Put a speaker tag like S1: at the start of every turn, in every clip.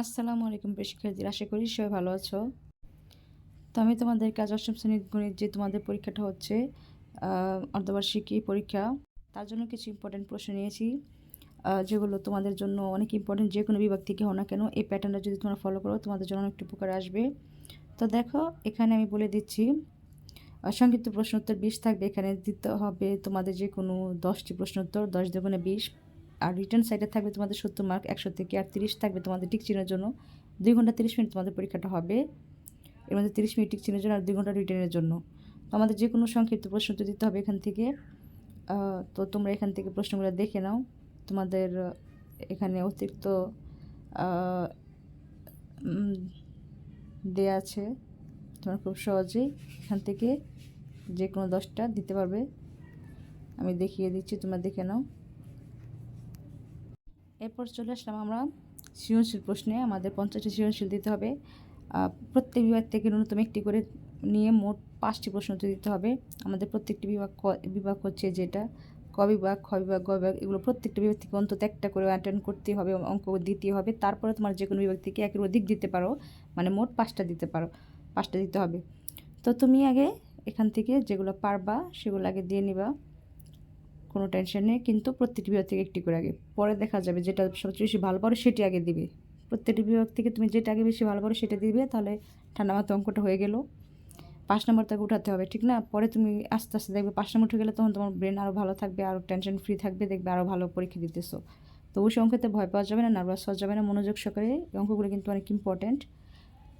S1: আসসালামু আলাইকুম শিক্ষার্থীরা, আশা করি সবাই ভালো আছো। তো আমি তোমাদের কাজ অষ্টম শ্রেণির গণিত যে তোমাদের পরীক্ষাটা হচ্ছে অর্ধবার্ষিকী পরীক্ষা, তার জন্য কিছু ইম্পর্টেন্ট প্রশ্ন নিয়েছি যেগুলো তোমাদের জন্য অনেক ইম্পর্টেন্ট যে কোনো বিভাগ থেকে হও না কেন, এই প্যাটার্নটা যদি তোমরা ফলো করো, তোমাদের জন্য অনেকটা উপকার আসবে। তো দেখো, এখানে আমি বলে দিচ্ছি সংক্ষিপ্ত প্রশ্ন উত্তর বিশ থাকবে, এখানে দিতে হবে তোমাদের যে কোনো দশটি প্রশ্ন উত্তর, দশ দুগুণে বিশ। আর রিটার্ন সাইডে থাকবে তোমাদের সত্তর মার্ক একশো থেকে আর তিরিশ থাকবে তোমাদের টিক চিহ্নের জন্য। দুই ঘণ্টা তিরিশ মিনিট তোমাদের পরীক্ষাটা হবে। এর মধ্যে তিরিশ মিনিট টিক চিহ্নের জন্য আর দুই ঘণ্টা রিটার্নের জন্য। তো আমাদের যে কোনো সংক্ষিপ্ত প্রশ্ন উত্তর দিতে হবে এখান থেকে। তো তোমরা এখান থেকে প্রশ্নগুলো দেখে নাও। তোমাদের এখানে অতিরিক্ত দেয়া আছে। তোমরা খুব সহজেই এখান থেকে যে কোনো দশটা দিতে পারবে। আমি দেখিয়ে দিচ্ছি, তোমরা দেখে নাও। এরপর চলে আসলাম আমরা সৃজনশীল প্রশ্নে। আমাদের পঞ্চাশটি সৃজনশীল দিতে হবে। প্রত্যেক বিভাগ থেকে ন্যূনতম একটি করে নিয়ে মোট পাঁচটি প্রশ্ন দিতে হবে। আমাদের প্রত্যেকটি বিভাগ বিভাগ হচ্ছে যেটা। ক বিভাগ, খ বিভাগ, গ বিভাগ, এগুলো প্রত্যেকটা বিভাগ থেকে অন্তত একটা করে অ্যাটেন্ড করতে হবে, অঙ্ক দিতে হবে। তারপরে তোমার যে কোনো বিভাগ থেকে একের অধিক দিতে পারো। মানে মোট পাঁচটা দিতে পারো। পাঁচটা দিতে হবে। তো তুমি আগে এখান থেকে যেগুলো পারবা, সেগুলো আগে দিয়ে নিবা। কোনো টেনশন নেই, কিন্তু প্রত্যেকটি বিভাগ থেকে একটি করে আগে। পরে দেখা যাবে যেটা সবচেয়ে বেশি ভালো পারো সেটি আগে দিবে। প্রত্যেকটি বিভাগ থেকে তুমি যেটা আগে বেশি ভালো পারো সেটা দিবে, তাহলে ঠান্ডা মাথায় অঙ্কটা হয়ে গেল। পাঁচ নম্বর তাকে উঠাতে হবে, ঠিক না? পরে তুমি আস্তে আস্তে দেখবে পাঁচ নম্বর উঠে গেলে তখন তোমার ব্রেন আরও ভালো থাকবে আরও টেনশন ফ্রি থাকবে, দেখবে আরও ভালো পরীক্ষা দিতেছো। তো অবশ্যই অঙ্কতে ভয় পাওয়া যাবে না নার্ভাস হওয়া যাবে না, মনোযোগ সহকারে এই অঙ্কগুলো কিন্তু অনেক ইম্পর্ট্যান্ট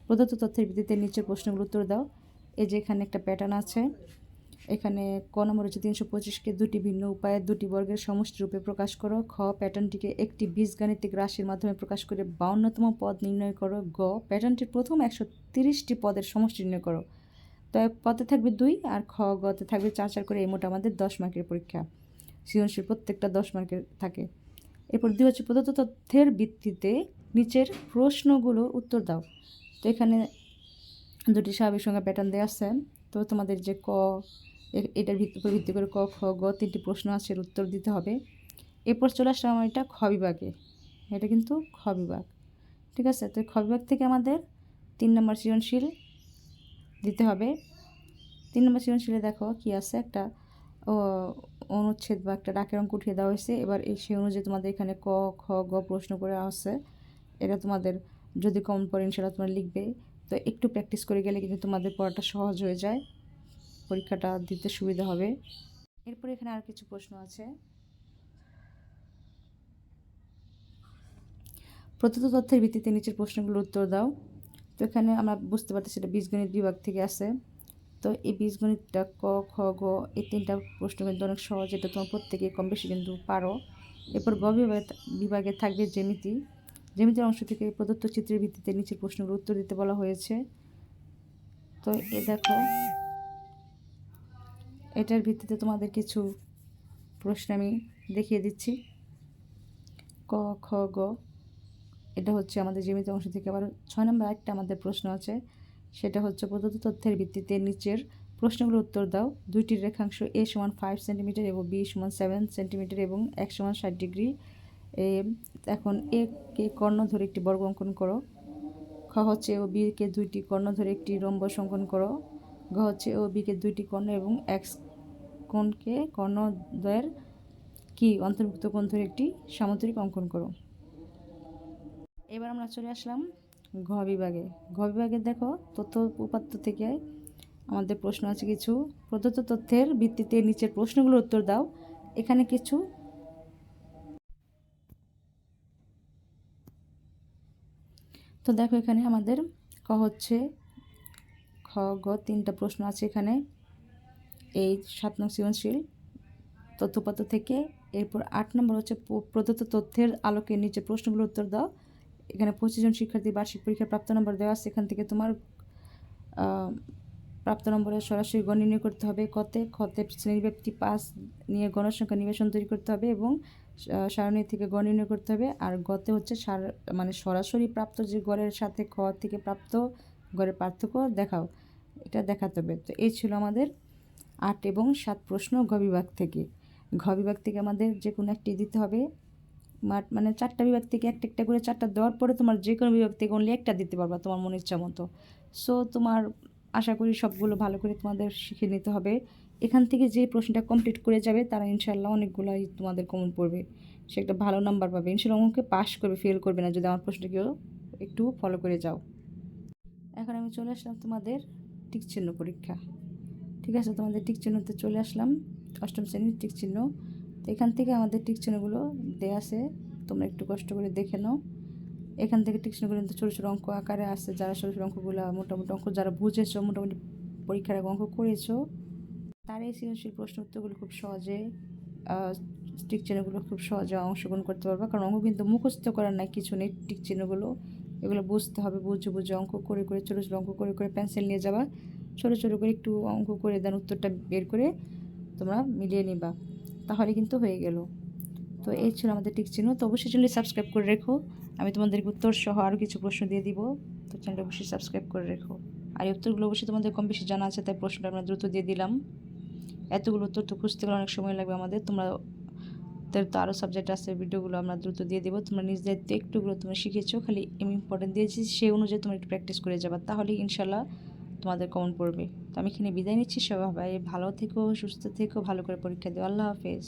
S1: প্রদত্ত তথ্যের ভিত্তিতে নিচের প্রশ্নগুলো উত্তর দাও। এই যে এখানে একটা প্যাটার্ন আছে এখানে ক নম্বর হচ্ছে তিনশো পঁচিশকে দুটি ভিন্ন উপায়ে দুটি বর্গের সমষ্টি রূপে প্রকাশ করো। খ, প্যাটার্নটিকে একটি বীজগাণিতিক রাশির মাধ্যমে প্রকাশ করে বাউন্নতম পদ নির্ণয় করো। গ, প্যাটার্নটির প্রথম একশো তিরিশটি পদের সমষ্টি নির্ণয় করো। তো, পদে থাকবে দুই আর খ গতে থাকবে চার চার করে এই মোট আমাদের দশ মার্কের পরীক্ষা। সৃজনশীল প্রত্যেকটা দশ মার্কের থাকে। এরপর দুই হচ্ছে প্রদত্ত তথ্যের ভিত্তিতে নিচের প্রশ্নগুলোর উত্তর দাও। তো এখানে দুটি স্বাভাবিক সংখ্যা প্যাটার্ন দেওয়া আছে। তো তোমাদের যে ক এটার উপর ভিত্তি করে ক, খ, গ তিনটি প্রশ্ন আছে উত্তর দিতে হবে। এরপর চলে আসলাম আমার এটা খ বিভাগে। এটা কিন্তু খ বিভাগ। ঠিক আছে? তো খ বিভাগ থেকে আমাদের তিন নম্বর সৃজনশীল দিতে হবে। তিন নম্বর সৃজনশীলে দেখো কি আছে? একটা অনুচ্ছেদ বা একটা ডাকের অঙ্ক উঠিয়ে দেওয়া হয়েছে। এবার এই, সেই অনুযায়ী তোমাদের এখানে ক, খ, গ প্রশ্ন করে আছে এটা তোমাদের যদি কম পড়ে ইনশাল্লাহ তোমরা লিখবে। তো একটু প্র্যাকটিস করে গেলে কিন্তু তোমাদের পড়াটা সহজ হয়ে যায়। পরীক্ষাটা দিতে সুবিধা হবে। এরপর এখানে আর কিছু প্রশ্ন আছে। প্রদত্ত তথ্যের ভিত্তিতে নিচের প্রশ্নগুলোর উত্তর দাও। তো এখানে আমরা বুঝতে পারছি সেটা বীজগণিত বিভাগ থেকে আসে। তো এই বীজগণিতটা ক, খ, গ, এই তিনটা প্রশ্ন কিন্তু অনেক সহজ, এটা তোমার প্রত্যেকে কম বেশি কিন্তু পারো। এরপর গ বিভাগে বিভাগে থাকবে জ্যামিতি। জ্যামিতির অংশ থেকে প্রদত্ত চিত্রের ভিত্তিতে নিচের প্রশ্নগুলোর উত্তর দিতে বলা হয়েছে। তো এ দেখো এটার ভিত্তিতে তোমাদের কিছু প্রশ্ন আমি দেখিয়ে দিচ্ছি। ক, খ, গ, এটা হচ্ছে আমাদের জীবিত অংশ থেকে আবার ছয় নম্বর একটা আমাদের প্রশ্ন আছে। সেটা হচ্ছে প্রদত্ত তথ্যের ভিত্তিতে নিচের প্রশ্নগুলোর উত্তর দাও। দুইটি রেখাংশ এ সমান ফাইভ সেন্টিমিটার এবং বি সমান সেভেন সেন্টিমিটার এবং এক সমান ষাট ডিগ্রি এ, এখন এ কে কর্ণ ধরে একটি বর্গ অঙ্কন করো। খ হচ্ছে ও বি কে দুইটি কর্ণ ধরে একটি রম্বস অঙ্কন করো। ঘ হচ্ছে ও বি কে দুইটি কর্ণ এবং এক্স কোণকে কর্ণদ্বয়ের কি অন্তর্ভুক্ত কোণ ধরে একটি সামুদ্রিক অঙ্কন করো। এবার আমরা চলে আসলাম ঘ বিভাগে। ঘ বিভাগে দেখো তথ্য উপাত্ত থেকে আমাদের প্রশ্ন আছে কিছু। প্রদত্ত তথ্যের ভিত্তিতে নিচের প্রশ্নগুলোর উত্তর দাও। এখানে কিছু তো দেখো এখানে আমাদের ক হচ্ছে গ, তিনটা প্রশ্ন আছে এখানে। এই সাত নং সৃজনশীল তথ্যপত্র থেকে। এরপর আট নম্বর হচ্ছে প্রদত্ত তথ্যের আলোকে নিচে প্রশ্নগুলোর উত্তর দাও। এখানে পঁচিশ জন শিক্ষার্থী বার্ষিক পরীক্ষার প্রাপ্ত নম্বর দেওয়া আছে। এখান থেকে তোমার প্রাপ্ত নম্বরে সরাসরি গণ করতে হবে। কতে খতে শ্রেণীব্যাপ্তি পাস নিয়ে গণসংখ্যা নিবেশন তৈরি করতে হবে এবং সারণী থেকে গণ করতে হবে। আর গতে হচ্ছে সার মানে সরাসরি প্রাপ্ত যে গড়ের সাথে খ থেকে প্রাপ্ত গড়ের পার্থক্য দেখাও। এটা দেখাতে হবে। তো এই ছিল আমাদের আট এবং সাত প্রশ্ন ঘ বিভাগ থেকে। ঘ বিভাগ থেকে আমাদের যে কোনো একটি দিতে হবে। মাঠ মানে চারটা বিভাগ থেকে একটা একটা করে চারটা দেওয়ার পরে তোমার যে কোনো বিভাগ থেকে অনলি একটা দিতে পারবা তোমার মনের ইচ্ছা মতো। সো তোমার আশা করি সবগুলো ভালো করে তোমাদের শিখে নিতে হবে। এখান থেকে যে প্রশ্নটা কমপ্লিট করে যাবে তারা ইনশাল্লাহ অনেকগুলোই তোমাদের কমন পড়বে। সে একটা ভালো নাম্বার পাবে। ইনশাল্লাহ অঙ্কে পাস করবে ফেল করবে না। যদি আমার প্রশ্নটাকেও একটু ফলো করে যাও। এখন আমি চলে আসলাম তোমাদের টিক চিহ্ন পরীক্ষা। ঠিক আছে, তোমাদের টিক চিহ্নতে চলে আসলাম, অষ্টম শ্রেণির টিক চিহ্ন তো এখান থেকে আমাদের টিক চিহ্নগুলো দেয়া আছে, তোমরা একটু কষ্ট করে দেখে নাও। এখান থেকে টিক চিহ্নগুলো কিন্তু ছোটো ছোটো অঙ্ক আকারে আছে, যারা ছোটো ছোটো অঙ্কগুলো মোটামুটি অঙ্ক যারা বুঝেছ, মোটামুটি পরীক্ষার অঙ্ক করেছ তার এই সৃজনশীল প্রশ্ন উত্তরগুলো খুব সহজে টিক চিহ্নগুলো খুব সহজে অংশগ্রহণ করতে পারবে। কারণ অঙ্ক কিন্তু মুখস্থ করার নাই, কিছু নেই টিক চিহ্নগুলো এগুলো বুঝতে হবে, বুঝে বুঝে অঙ্ক করে করে, ছোটো ছোটো অঙ্ক করে করে পেন্সিল নিয়ে যাবা। ছোটো ছোটো করে একটু অঙ্ক করে দেন, উত্তরটা বের করে তোমরা মিলিয়ে নিবা। তাহলে কিন্তু হয়ে গেল। তো এই ছিল আমাদের টিক চিহ্ন। তো অবশ্যই চ্যানেলটি সাবস্ক্রাইব করে রেখো। আমি তোমাদেরকে উত্তর সহ আরও কিছু প্রশ্ন দিয়ে দিব। তো চ্যানেলটা অবশ্যই সাবস্ক্রাইব করে রেখো। আর এই উত্তরগুলো অবশ্যই তোমাদের কম বেশি জানা আছে, তাই প্রশ্নটা আমরা দ্রুত দিয়ে দিলাম। এতগুলো উত্তর তো খুঁজতে গেলে অনেক সময় লাগবে আমাদের। তোমরা তাদের তো আরও সাবজেক্ট আছে ভিডিওগুলো আমরা দ্রুত দিয়ে দেবো। তোমরা নিজ দায়িত্ব একটুগুলো তোমরা শিখেছো, খালি আমি ইম্পর্টেন্ট দিয়েছি, সেই অনুযায়ী তোমরা একটু প্র্যাকটিস করে যাবা। তাহলে ইনশাল্লাহ তোমাদের কমন পড়বে? তো আমি এখানে বিদায় নিচ্ছি সবাই, ভালো থেকো, সুস্থ থেকো, ভালো করে পরীক্ষা দিও। আল্লাহ হাফেজ।